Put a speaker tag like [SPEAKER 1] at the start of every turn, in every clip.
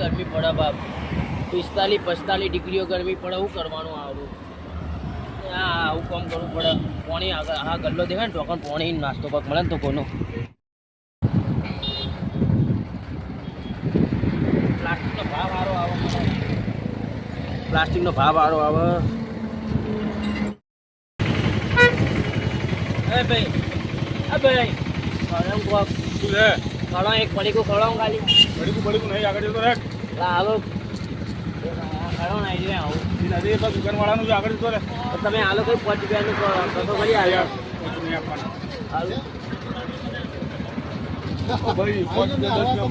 [SPEAKER 1] ગરમી પડે બાપ. પિસ્તાલીસ પસ્તાલીસ ડિગ્રીઓ ગરમી પડે શું કરવાનું આવડું હા આવું કામ કરવું પડે. પોણી આગળ હા ગલ્લો દેખાય ને ટોકન પોણી નાસ્તો પાક મળે ને તો કોનો. પ્લાસ્ટિકનો ભાવ સારો આવે. પ્લાસ્ટિકનો ભાવ સારો આવે. એ ભાઈ આ ભાઈ
[SPEAKER 2] છે?
[SPEAKER 1] ખવડાવ એક પડીકું ખવડાવું ખાલી.
[SPEAKER 2] બળીકું બળીકું નહીં આગળ જતો રાખ
[SPEAKER 1] લા હાલો. ખવડાવ ના આવી આવું.
[SPEAKER 2] એ નથી એ દુકાન વાળાનું છે આગળ જતો રે
[SPEAKER 1] તમે હાલો કોઈ પાંચ રૂપિયાનું કરો કરી આવ્યા
[SPEAKER 2] નહીં આપવાનું.
[SPEAKER 1] હાલો.
[SPEAKER 2] ભાઈ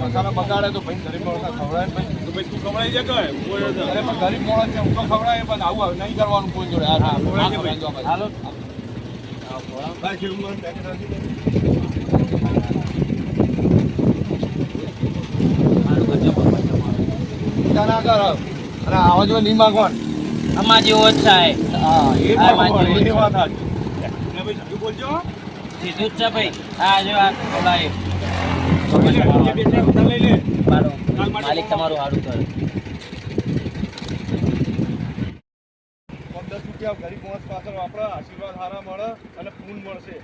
[SPEAKER 2] મસાલા બગાડે તો ભાઈ ગરીબ માણસને ખવડાય ભાઈ. તો ભાઈ તું ખવડાવી જાય કે? અરે પણ ગરીબ માણસ છે હું તો ખવડાવે પણ આવું નહીં કરવાનું કોઈ જોડે. હાલો. ભાઈ કેવું મને પેકેટ રાખી દે. ચિંતા ના કર. અને આવા જો નહીં માંગવાનું.
[SPEAKER 1] આમાં જેવો જ થાય.
[SPEAKER 2] હા એ વાત સાચી. બોલજો.
[SPEAKER 1] સીધું જ છે ભાઈ. જો આ
[SPEAKER 2] જે બે ચાર બધા લઈ લે.
[SPEAKER 1] મારો
[SPEAKER 2] કાલ માટે
[SPEAKER 1] માલિક તમારું સારું કરે.
[SPEAKER 2] પંદર રૂપિયા ગરીબ માણસ પાછળ વાપરે આશીર્વાદ સારા મળે અને પૂન મળશે.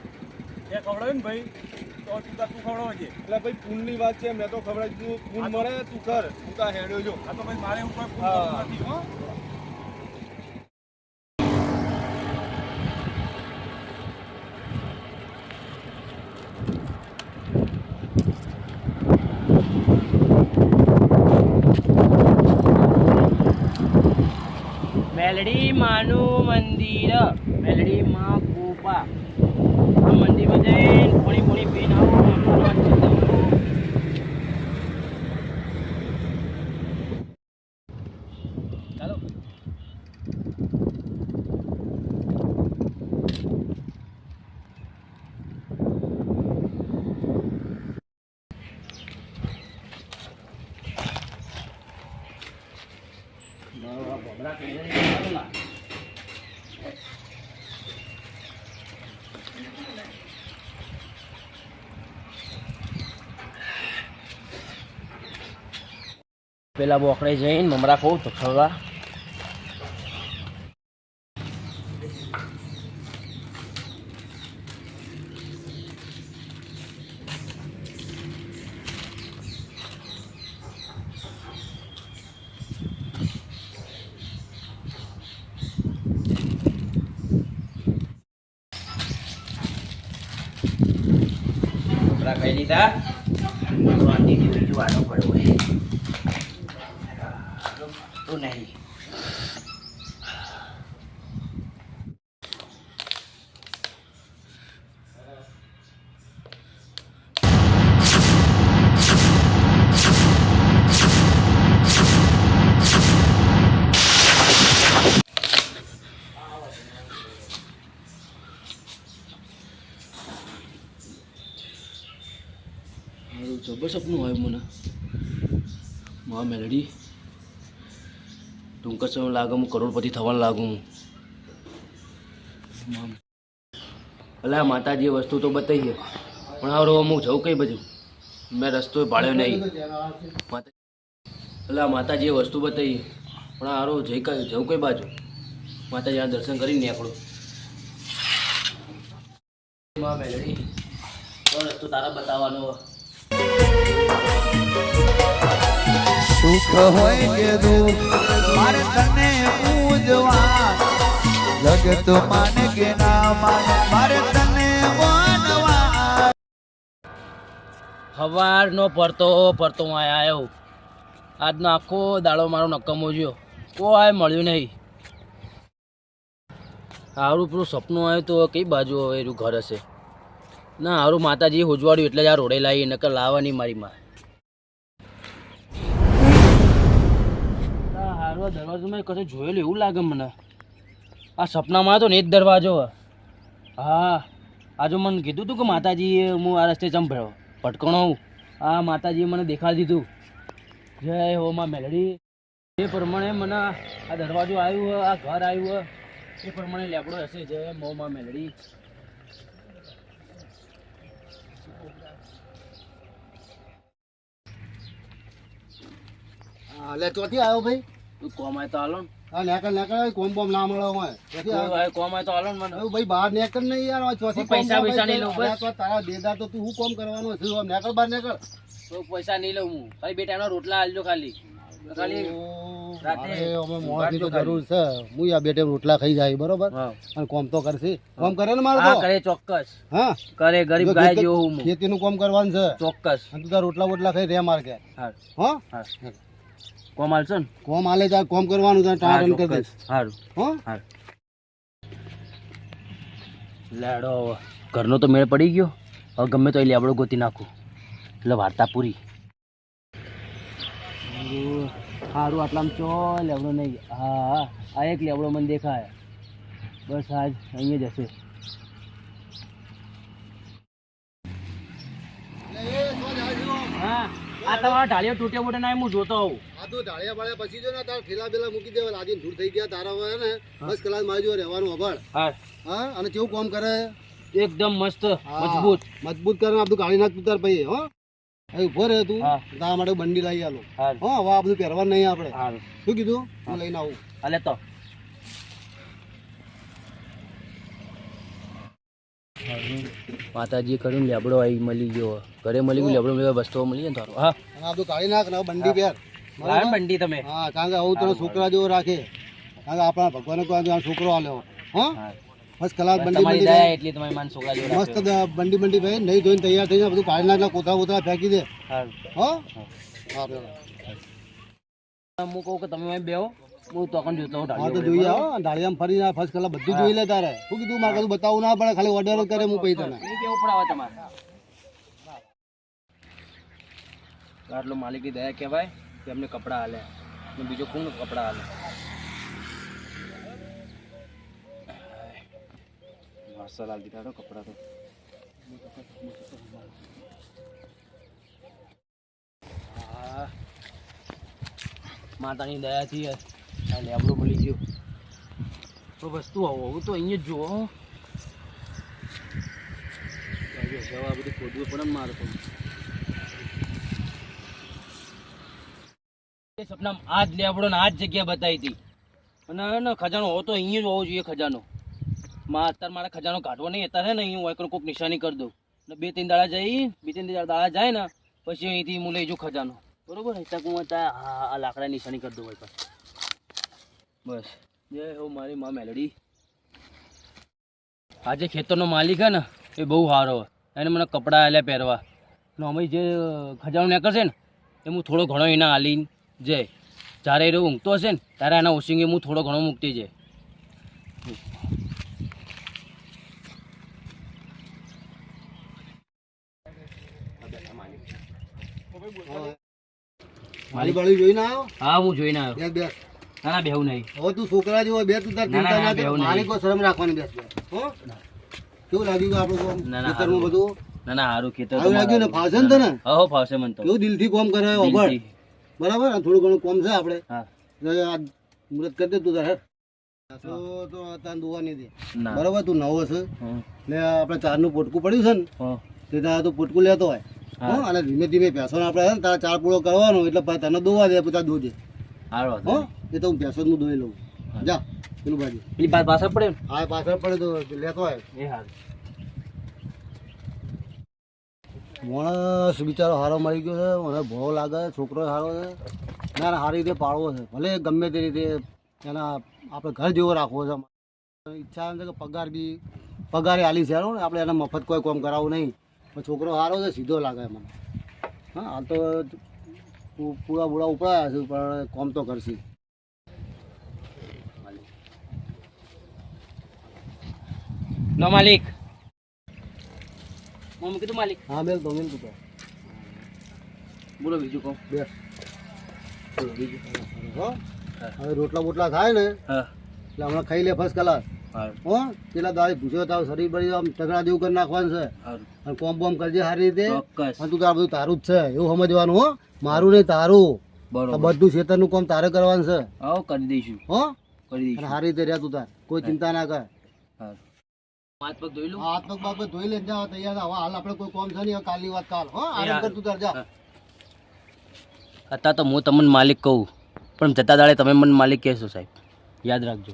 [SPEAKER 2] એ ખવડાવે ને ભાઈ. તો તું તું ખવડાવે છે એટલે ભાઈ પૂનની વાત છે મેં તો ખવડાવી તું પૂન મળે તું કર તું તા હેડ્યો જો. આ તો ભાઈ મારે ઉપર પૂન નથી હો.
[SPEAKER 1] મેલડી માનું મંદિર મેલડી માં મંદિરમાં જઈને પોણી પોણી પીને આવો. પેલા બોકડે જઈને મમરા ખાઉં તો ખવડા મમરા ખાઈ લીધા શાંતિથી બીજું આનો પડવું તો નહીં મારું જબર સપનું આવ્યું મને મા મેલડી ટૂંક સમય લાગે હું કરોડપતિ થવાનું લાગુ. હું આ માતાજીએ વસ્તુ તો બતાવી છે પણ હવે હું જઉં કઈ બાજુ? મેં રસ્તો ભાળ્યો નહીં. માતા ભલે આ માતાજીએ વસ્તુ બતાવી પણ હારો જઈ કઈ જવું કઈ બાજુ? માતાજી આ દર્શન કરીને નીકળું. માં રસ્તો તારા બતાવવાનો?
[SPEAKER 3] સુખ હોય કે દુઃખ જગત માને કે ના
[SPEAKER 1] પડતો પડતો હું આવ્યો. આજનો આખો દાડો મારો નક્કમો જ્યો કોઈ મળ્યું નહીં. સારું પેલું સપનું આવ્યું તો કઈ બાજુ હવે એનું ઘર હશે? ના સારું માતાજી હોજવાડ્યું એટલે જ આ રોડે લાવી, નકર લાવવાની મારી માં. હારો દરવાજો મેં કદાચ જોયેલું એવું લાગે મને. આ સપનામાં હતો ને એ જ દરવાજો. હા આજુ મને કીધું તું કે માતાજીએ હું આ રસ્તે ચમ ભર્યો. ભટકણો હું. આ માતાજીએ મને દેખાડી દીધું. જય હો માં મેલડી. એ પ્રમાણે મને આ દરવાજો આવ્યું આ ઘર આવ્યું. એ પ્રમાણે લેબડો હશે. જય મો માં મેલડી.
[SPEAKER 4] લે ચોથી આવ્યો ભાઈ.
[SPEAKER 1] તું કોમાય તો હાલો ને.
[SPEAKER 4] હા નેકર નેકર કોમ બોમ ના મળે હોય. ચોથી
[SPEAKER 1] તું
[SPEAKER 4] આવ્યો
[SPEAKER 1] તો હાલો ને મને.
[SPEAKER 4] ભાઈ બહાર નેકર નહીં યાર ચોથી
[SPEAKER 1] પણ પૈસા
[SPEAKER 4] કોમ
[SPEAKER 1] બૈસા
[SPEAKER 4] ભાઈ
[SPEAKER 1] નહીં લઉં, બસ.
[SPEAKER 4] તારા દેદાર તો કોમ કરવાનું છે નેકર બહાર નેકર
[SPEAKER 1] તો પૈસા નહીં લઉં હું. ખાલી બે ટાઈમના રોટલા ખાલી. ખાલી
[SPEAKER 4] તો જરૂર છે. હું આ બે રોટલા ખાઈ જાય બરોબર? અને કોમ તો કરશે. કોમ કરે ને મારે
[SPEAKER 1] કરે ચોક્કસ.
[SPEAKER 4] હા?
[SPEAKER 1] કરે ગરીબ ગાય જેવો હું.
[SPEAKER 4] ખેતીનું કોમ કરવાનું છે.
[SPEAKER 1] ચોક્કસ.
[SPEAKER 4] અને તું રોટલા બોટલા ખાઈ રે માર કે
[SPEAKER 1] હા. કોમ આલશો ને?
[SPEAKER 4] કોમ આલે તાર કોમ કરવાનું
[SPEAKER 1] હા
[SPEAKER 4] ટાણ કરી દઈશ.
[SPEAKER 1] સારું
[SPEAKER 4] હો?
[SPEAKER 1] હા લેડો ઘરનો તો મેળ પડી ગયો. હવે ગમે તો એ લેબડો ગોતી નાખું. એટલે વાર્તા પૂરી. સારું સારું આટલામાં ચો લેબડો નહીં. હા હા આ એક લેબડો મને દેખાય. બસ આજ અહીંયા જ હશે હા આ તમારા ઢાળિયા તૂટ્યા બોટે ના હું જોતો આવું.
[SPEAKER 4] આ તો ઢાળિયા બાળિયા પછી જો ને તાર ઠેલા બેલા મૂકી દેવા લાજીને ધૂળ થઈ ગયા તારા હોય ને બસ કલાક મારી જોડે રહેવાનું અભળ
[SPEAKER 1] હા.
[SPEAKER 4] હા? અને કેવું કામ કરે?
[SPEAKER 1] એકદમ મસ્ત મજબૂત.
[SPEAKER 4] મજબૂત કરે આ બધું કાઢી નાખ તું તાર પછી હો? ઊભો રહે તું. તારા માટે બંડી લાવી આલો.
[SPEAKER 1] હા.
[SPEAKER 4] હવે આ બધું પહેરવાનું નહીં આપણે. શું કીધું? હું લઈને આવું.
[SPEAKER 1] અલે તો માતાજી કર્યું લેબડો આવી મળી ગયો. ઘરે મળી ગયું લેબડો મળી વસ્તુઓ મળી ને તારો હા.
[SPEAKER 4] આ બધું કાઢી નાખ ને બંડી
[SPEAKER 1] પેર બંડી તમે.
[SPEAKER 4] હા કારણ કે આવું તને છોકરા જેવો રાખે. કારણ કે આપણા ભગવાન કોઈ છોકરો આલ્યો. હા? મસ્ત કલાક બંડી બંડી
[SPEAKER 1] એટલી તમારી માન છોકરા જોડે
[SPEAKER 4] મસ્ત બંડી બંડી ભાઈ નહીં ધોઈને તૈયાર થઈ જાય બધું કાઢી નાખ કોથળા કોથળા ફેંકી દે. હો. હા?
[SPEAKER 1] કહું કે તમે બેહો. હું તો પણ જોતો
[SPEAKER 4] હા તો ફરી જાય ફર્સ્ટ કલા બધું જોઈ લે તારે. શું કીધું? મારે કશું બતાવવું ના પડે ખાલી ઓર્ડર જ કરે હું પૈ તને.
[SPEAKER 1] કેવું પડાવે તમારે? આટલો માલિકી દયા કહેવાય કે અમને કપડાં હાલે ને બીજો કોણ કપડાં હાલે કપડાં તો. માતાની દયાથી આ આપણું મળી ગયું. તો વસ્તુ આવું તો અહીંયા જ જુઓ જવા બધું ખોદવું ને મારે તો. એ આ જ લેબડો ને આ જ જગ્યા બતાવી હતી. અને ખજાનો હોવો તો અહીંયા જ હોવો જોઈએ, ખજાનો. માં અત્યારે મારે ખજાનો કાઢવો નહીં, અત્યારે ને અહીં હું કોઈક નિશાની કરી દઉં. ને બે ત્રણ દાડા જઈ, બે ત્રણ દાડા જાય ને, પછી અહીંથી હું લઈ જાઉં ખજાનો. બરોબર? અત્યારે હા આ લાકડા નિશાની કરી દઉં હોય બસ. જય હો મારી માં મેલડી. આજે ખેતરનો માલિક હે ને એ બહુ સારો. એને મને કપડાં આલ્યા પહેરવા. ને અમે જે ખજાનો નીકળશે ને એ હું થોડો ઘણો એના હાલીને જય જ્યારે એ ઊંઘતો હશે ને ત્યારે એના ઓસિંગે હું થોડો ઘણો મૂકતી જાય
[SPEAKER 4] મારી બાળી જોઈને આવ્યો?
[SPEAKER 1] હા હું જોઈને આવ્યો. ના ના બેહું નહીં.
[SPEAKER 4] હવે તું છોકરા જેવો બે તું તાર ચિંતા
[SPEAKER 1] ના,
[SPEAKER 4] કર. મારી કોઈ શરમ રાખવાની બેસ હો? કેવું લાગ્યું આપણું?
[SPEAKER 1] ના, ના,
[SPEAKER 4] બધું?
[SPEAKER 1] ના ના સારું ખેતર
[SPEAKER 4] સારું લાગ્યું ને? ફાવશે ને તને?
[SPEAKER 1] હા ફાવશે મને તો.
[SPEAKER 4] કેવું દિલથી કામ કરે
[SPEAKER 1] દિલથી.
[SPEAKER 4] બરાબર? થોડું ઘણું કામ છે આપણે.
[SPEAKER 1] હા.
[SPEAKER 4] મુહૂર્ત કરી દે તું તાર હેડ. તો તો દુવા નહીં દે. બરાબર? તું નવો છે ને આપણે ચારનું પોટકું પડ્યું છે ને તે તારે તું પોટકું લેતો હોય.
[SPEAKER 1] હા.
[SPEAKER 4] અને ધીમે ધીમે ભેંસો આપણે તારા ચાર પૂળો કરવાનો એટલે તને દોવા દે પછી દોજે
[SPEAKER 1] હારો
[SPEAKER 4] હો એ તો હું ભેંસો નું હું દોઈ લઉં. જા પેલું બાજુ.
[SPEAKER 1] પેલી પાછળ પડે?
[SPEAKER 4] હા પાછળ પડે તો લેતો હોય
[SPEAKER 1] એ હારું.
[SPEAKER 4] માણસ બિચારો સારો મળી ગયો છે મને ભો લાગે છોકરો હારો છે. ના ના સારી રીતે પાળવો છે. ભલે ગમે તે રીતે એના આપણે ઘર જેવો રાખવો છે. ઈચ્છા એમ છે કે પગાર બી પગારે આલી છે ને આપણે એને મફત કોઈ કામ કરાવવું નહીં. પણ છોકરો સારો છે સીધો લાગે મને. હા હાલ તો પૂરા બુડા ઉપડાયા છે પણ કોમ તો કરશે.
[SPEAKER 1] નો માલિક. મમ્મી કીધું માલિક?
[SPEAKER 4] હા મેલ તો મેલ તું. તો
[SPEAKER 1] બોલો બીજું કહો.
[SPEAKER 4] બે બીજું. હવે રોટલા બોટલા થાય ને એટલે હમણાં ખાઈ લે ફર્સ્ટ ક્લાસ હો. પેલા દાડી પૂછ્યો તાવ શરીર બળી આમ તગડા જેવું કરી નાખવાનું છે. અને કોમ બોમ કરજે સારી રીતે. અને તું તાર બધું તારું જ છે એવું સમજવાનું હો. મારું નહીં તારું. બધું ખેતરનું કામ તારે કરવાનું છે.
[SPEAKER 1] હો કરી દઈશું.
[SPEAKER 4] હો?
[SPEAKER 1] કરી દઈશું.
[SPEAKER 4] સારી રીતે રહ્યા તું તાર. કોઈ ચિંતા ના કર.
[SPEAKER 1] હાથ પગ ધોઈ લઉં
[SPEAKER 4] હાથ પગ બાપે ધોઈ લે જા તૈયાર. હવે હાલ આપણે કોઈ કોમ છે નહીં કાલની વાત કાલ. હો આરામ. કર તું તાર જા.
[SPEAKER 1] અત્યારે તો હું તમને માલિક કહું પણ જતા દાડે તમે મને માલિક કહેશો સાહેબ. યાદ રાખજો.